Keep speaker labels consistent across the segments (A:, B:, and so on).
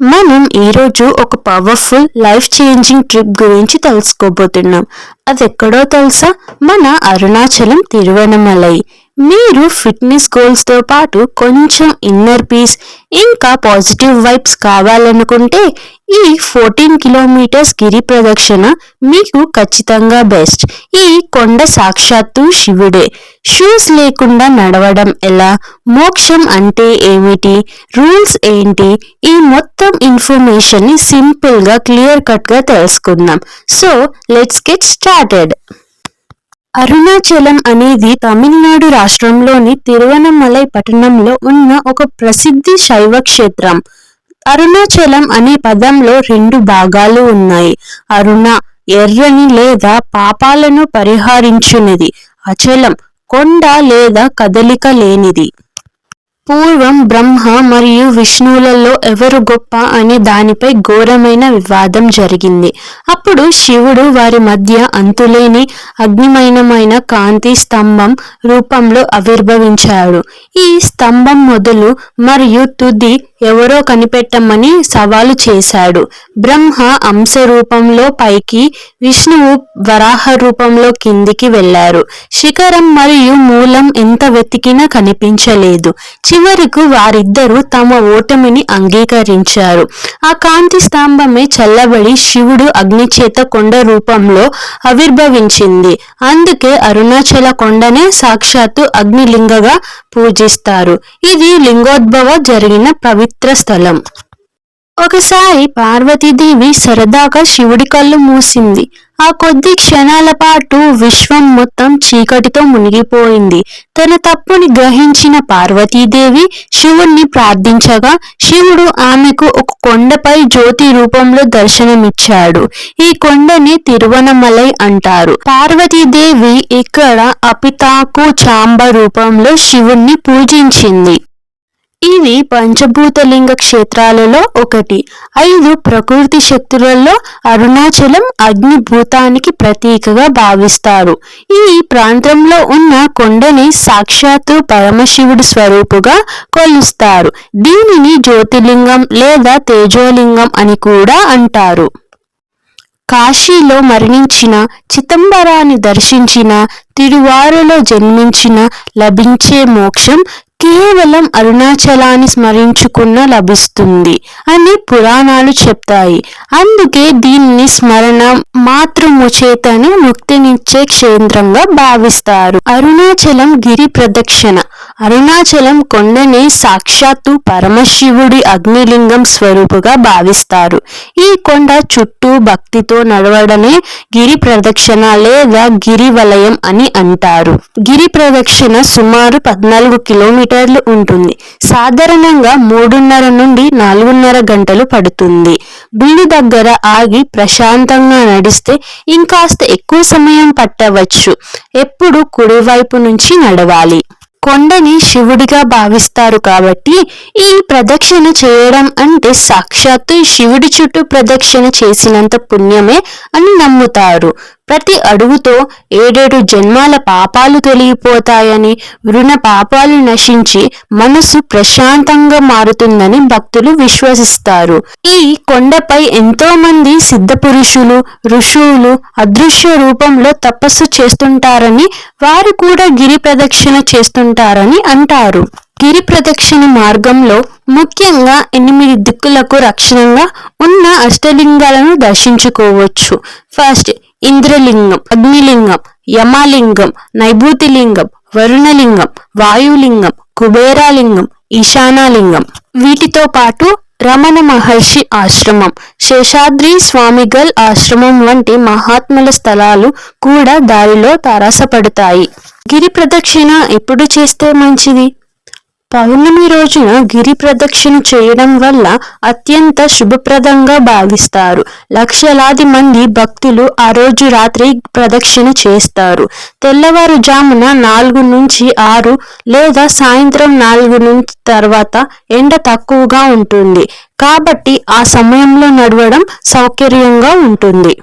A: మనం ఈరోజు ఒక పవర్ఫుల్ లైఫ్ చేంజింగ్ ట్రిప్ గురించి తెలుసుకోబోతున్నాం. అది ఎక్కడో తెలుసా? మన అరుణాచలం తిరువనమలై. మీరు ఫిట్నెస్ గోల్స్తో పాటు కొంచెం ఇన్నర్ పీస్ ఇంకా పాజిటివ్ వైబ్స్ కావాలనుకుంటే ఈ ఫోర్టీన్ కిలోమీటర్స్ గిరి ప్రదక్షిణ మీకు ఖచ్చితంగా బెస్ట్ ఈ కొండ సాక్షాత్తు శివుడే. షూస్ లేకుండా నడవడం ఎలా? మోక్షం అంటే ఏమిటి? రూల్స్ ఏంటి? ఈ మొత్తం ఇన్ఫర్మేషన్ని సింపుల్గా క్లియర్ కట్గా తెలుసుకుందాం. So let's get started Arunachalam అనేది తమిళనాడు రాష్ట్రంలోని తిరువనమలై పట్టణంలో ఉన్న ఒక ప్రసిద్ధి శైవ క్షేత్రం అరుణాచలం అనే పదంలో రెండు భాగాలు ఉన్నాయి. అరుణ ఎర్రని లేదా పాపాలను పరిహరించునిది అచలం కొండ లేదా కదలిక లేనిది. పూర్వం బ్రహ్మ మరియు విష్ణువులలో ఎవరు గొప్ప అనే దానిపై ఘోరమైన వివాదం జరిగింది. అప్పుడు శివుడు వారి మధ్య అంతులేని అగ్నిమయమైన కాంతి స్తంభం రూపంలో ఆవిర్భవించాడు. ఈ స్తంభం మొదలు మరియు తుది ఎవరో కనిపెట్టమని సవాలు చేశాడు. బ్రహ్మ అంశ రూపంలో పైకి విష్ణువు వరాహ రూపంలో కిందికి వెళ్ళారు శిఖరం మరియు మూలం ఎంత వెతికినా కనిపించలేదు. చివరకు వారిద్దరూ తమ ఓటమిని అంగీకరించారు. ఆ కాంతి స్తంభమే చల్లబడి శివుడు అగ్నిచేత కొండ రూపంలో ఆవిర్భవించింది. అందుకే అరుణాచల కొండనే సాక్షాత్తు అగ్నిలింగగా పూజిస్తారు. ఇది లింగోద్భవ జరిగిన పవిత్ర స్థలం. ఒకసారి పార్వతీదేవి సరదాగా శివుడి కళ్ళు మూసింది. ఆ కొద్ది క్షణాల పాటు విశ్వం మొత్తం చీకటితో మునిగిపోయింది. తన తప్పుని గ్రహించిన పార్వతీదేవి శివుణ్ణి ప్రార్థించగా శివుడు ఆమెకు ఒక కొండపై జ్యోతి రూపంలో దర్శనమిచ్చాడు. ఈ కొండని తిరువనమలై అంటారు. పార్వతీదేవి ఇక్కడ అపితాకు చాంబ రూపంలో శివుణ్ణి పూజించింది. ఇవి పంచభూతలింగ క్షేత్రాలలో ఒకటి. ఐదు ప్రకృతి శక్తులలో అరుణాచలం అగ్నిభూతానికి ప్రతీకగా భావిస్తారు. ఈ ప్రాంతంలో ఉన్న కొండని సాక్షాత్తు పరమశివుడి స్వరూపుగా కొలుస్తారు. దీనిని జ్యోతిలింగం లేదా తేజోలింగం అని కూడా అంటారు. కాశీలో మరణించిన చిదంబరాన్ని దర్శించిన తిరువారులో జన్మించిన లభించే మోక్షం కేవలం అరుణాచలాన్ని స్మరించుకున్న లభిస్తుంది అని పురాణాలు చెప్తాయి. అందుకే దీన్ని స్మరణ మాతృముచేతను ముక్తినిచ్చే క్షేత్రంగా భావిస్తారు. అరుణాచలం గిరి ప్రదక్షిణ. అరుణాచలం కొండని సాక్షాత్తు పరమశివుడి అగ్నిలింగం స్వరూపుగా భావిస్తారు. ఈ కొండ చుట్టూ భక్తితో నడవడమే గిరి ప్రదక్షిణ లేదా గిరి వలయం అని అంటారు. గిరి ప్రదక్షిణ సుమారు పద్నాలుగు కిలోమీటర్ కిలోమీటర్లు ఉంటుంది. సాధారణంగా మూడున్నర నుండి నాలుగున్నర గంటలు పడుతుంది. బిల్లు దగ్గర ఆగి ప్రశాంతంగా నడిస్తే ఇంకాస్త ఎక్కువ సమయం పట్టవచ్చు. ఎప్పుడు కుడివైపు నుంచి నడవాలి. కొండని శివుడిగా భావిస్తారు కాబట్టి ఈ ప్రదక్షిణ చేయడం అంటే సాక్షాత్తు శివుడి చుట్టూ ప్రదక్షిణ చేసినంత పుణ్యమే అని నమ్ముతారు. ప్రతి అడుగుతో ఏడేడు జన్మాల పాపాలు తొలగిపోతాయని రుణ పాపాలు నశించి మనసు ప్రశాంతంగా మారుతుందని భక్తులు విశ్వసిస్తారు. ఈ కొండపై ఎంతో మంది సిద్ధ పురుషులు ఋషువులు అదృశ్య రూపంలో తపస్సు చేస్తుంటారని వారు కూడా గిరి ప్రదక్షిణ చేస్తుంటారని అంటారు. గిరి ప్రదక్షిణ మార్గంలో ముఖ్యంగా ఎనిమిది దిక్కులకు రక్షణంగా ఉన్న అష్టలింగాలను దర్శించుకోవచ్చు. ఫస్ట్ ఇంద్రలింగం అగ్నిలింగం యమలింగం నైభూతిలింగం వరుణలింగం వాయులింగం కుబేరాలింగం ఈశానాలింగం. వీటితో పాటు రమణ మహర్షి ఆశ్రమం శేషాద్రి స్వామిగల్ ఆశ్రమం వంటి మహాత్ముల స్థలాలు కూడా దారిలో తారసపడతాయి. గిరి ప్రదక్షిణ ఎప్పుడు చేస్తే మంచిది? పౌర్ణమి రోజున గిరి ప్రదక్షిణ చేయడం వల్ల అత్యంత శుభప్రదంగా భావిస్తారు. లక్షలాది మంది భక్తులు ఆ రోజు రాత్రి ప్రదక్షిణ చేస్తారు. తెల్లవారుజామున నాలుగు నుంచి ఆరు లేదా సాయంత్రం నాలుగు నుంచి తర్వాత ఎండ తక్కువగా ఉంటుంది. కాబట్టి ఆ సమయంలో నడవడం సౌకర్యంగా ఉంటుంది.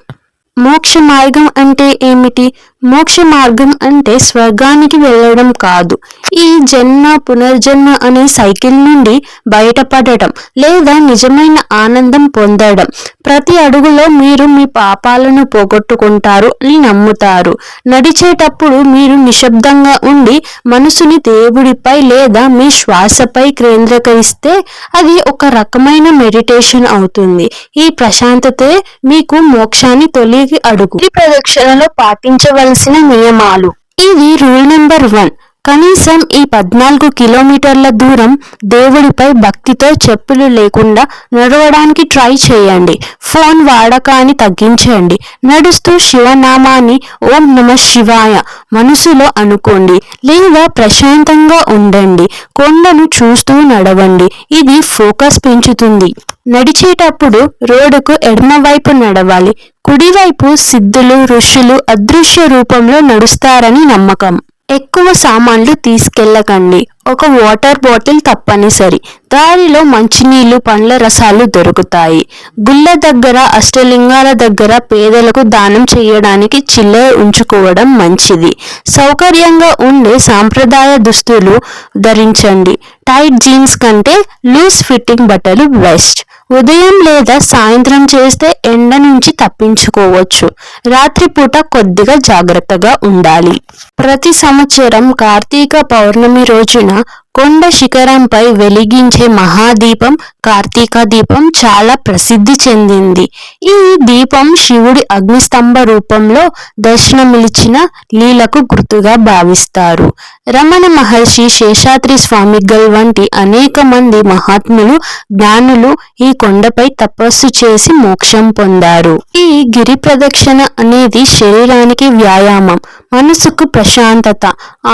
A: మోక్ష మార్గం అంటే ఏమిటి? మోక్ష మార్గం అంటే స్వర్గానికి వెళ్ళడం కాదు. ఈ జన్మ పునర్జన్మ అనే సైకిల్ నుండి బయటపడటం లేదా నిజమైన ఆనందం పొందడం. ప్రతి అడుగులో మీరు మీ పాపాలను పోగొట్టుకుంటారు అని నమ్ముతారు. నడిచేటప్పుడు మీరు నిశ్శబ్దంగా ఉండి మనసుని దేవుడిపై లేదా మీ శ్వాసపై కేంద్రీకరిస్తే అది ఒక రకమైన మెడిటేషన్ అవుతుంది. ఈ ప్రశాంతతే మీకు మోక్షాన్ని తొలిగి అడుగు. ఈ ప్రదక్షిణలో పాటించవలసిన నియమాలు. ఇది రూల్ నెంబర్ వన్. కనీసం ఈ పద్నాలుగు కిలోమీటర్ల దూరం దేవుడిపై భక్తితో చెప్పులు లేకుండా నడవడానికి ట్రై చేయండి. ఫోన్ వాడకాన్ని తగ్గించండి. నడుస్తూ శివనామాన్ని ఓం నమ శివాయ మనసులో అనుకోండి. లేదా ప్రశాంతంగా ఉండండి. కొండను చూస్తూ నడవండి. ఇది ఫోకస్ పెంచుతుంది. నడిచేటప్పుడు రోడ్డుకు ఎడమవైపు నడవాలి. కుడివైపు సిద్ధులు ఋషులు అదృశ్య రూపంలో నడుస్తారని నమ్మకం. ఎక్కువ సామాన్లు తీసుకెళ్ళకండి. ఒక వాటర్ బాటిల్ తప్పనిసరి. దారిలో మంచినీళ్ళు పండ్ల రసాలు దొరుకుతాయి. గుళ్ళ దగ్గర అష్టలింగాల దగ్గర పేదలకు దానం చేయడానికి చిల్లర ఉంచుకోవడం మంచిది. సౌకర్యంగా ఉండే సాంప్రదాయ దుస్తులు ధరించండి. టైట్ జీన్స్ కంటే లూజ్ ఫిట్టింగ్ బట్టలు బెస్ట్. ఉదయం లేదా సాయంత్రం చేస్తే ఎండ నుంచి తప్పించుకోవచ్చు. రాత్రిపూట కొద్దిగా జాగ్రత్తగా ఉండాలి. ప్రతి సంవత్సరం కార్తీక పౌర్ణమి రోజున కొండ శిఖరంపై వెలిగించే మహాదీపం కార్తీక దీపం చాలా ప్రసిద్ధి చెందింది. ఈ దీపం శివుడి అగ్నిస్తంభ రూపంలో దర్శనమిలిచిన లీలకు గుర్తుగా భావిస్తారు. రమణ మహర్షి శేషాద్రి స్వామిగల్ వంటి అనేక మంది మహాత్ములు జ్ఞానులు ఈ కొండపై తపస్సు చేసి మోక్షం పొందారు. ఈ గిరి ప్రదక్షిణ అనేది శరీరానికి వ్యాయామం మనసుకు ప్రశాంతత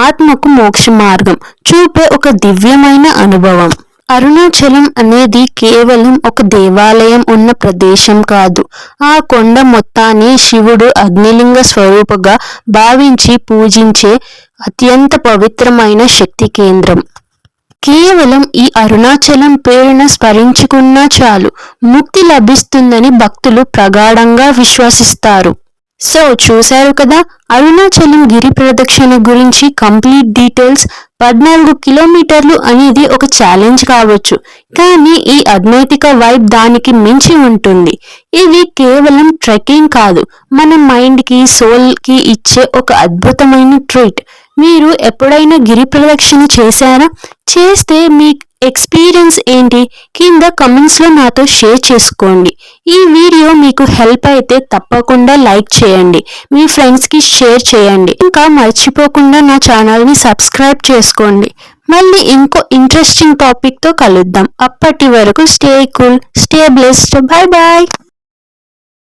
A: ఆత్మకు మోక్ష మార్గం చూపే ఒక దివ్యమైన అనుభవం. అరుణాచలం అనేది కేవలం ఒక దేవాలయం ఉన్న ప్రదేశం కాదు. ఆ కొండ మొత్తాన్ని శివుడు అగ్నిలింగ స్వరూపగా భావించి పూజించే అత్యంత పవిత్రమైన శక్తి కేంద్రం. కేవలం ఈ అరుణాచలం పేరున స్మరించుకున్నా చాలు ముక్తి లభిస్తుందని భక్తులు ప్రగాఢంగా విశ్వసిస్తారు. సో చూశారు కదా అరుణాచలం గిరి ప్రదక్షిణ గురించి కంప్లీట్ డీటెయిల్స్ పద్నాలుగు కిలోమీటర్లు అనేది ఒక ఛాలెంజ్ కావచ్చు. కానీ ఈ అద్వైతిక వైబ్ దానికి మించి ఉంటుంది. ఇది కేవలం ట్రెక్కింగ్ కాదు. మన మైండ్కి సోల్కి ఇచ్చే ఒక అద్భుతమైన ట్రీట్. మీరు ఎప్పుడైనా గిరి ప్రదక్షిణ చేశారా? చేస్తే మీ ఎక్స్పీరియన్స్ ఏంటి? కింద కమెంట్స్లో నాతో షేర్ చేసుకోండి. ఈ వీడియో మీకు హెల్ప్ అయితే తప్పకుండా లైక్ చేయండి. మీ ఫ్రెండ్స్కి షేర్ చేయండి. ఇంకా మర్చిపోకుండా నా ఛానల్ని సబ్స్క్రైబ్ చేసుకోండి. మళ్ళీ ఇంకో ఇంట్రెస్టింగ్ టాపిక్తో కలుద్దాం. అప్పటి వరకు stay cool stay blessed bye bye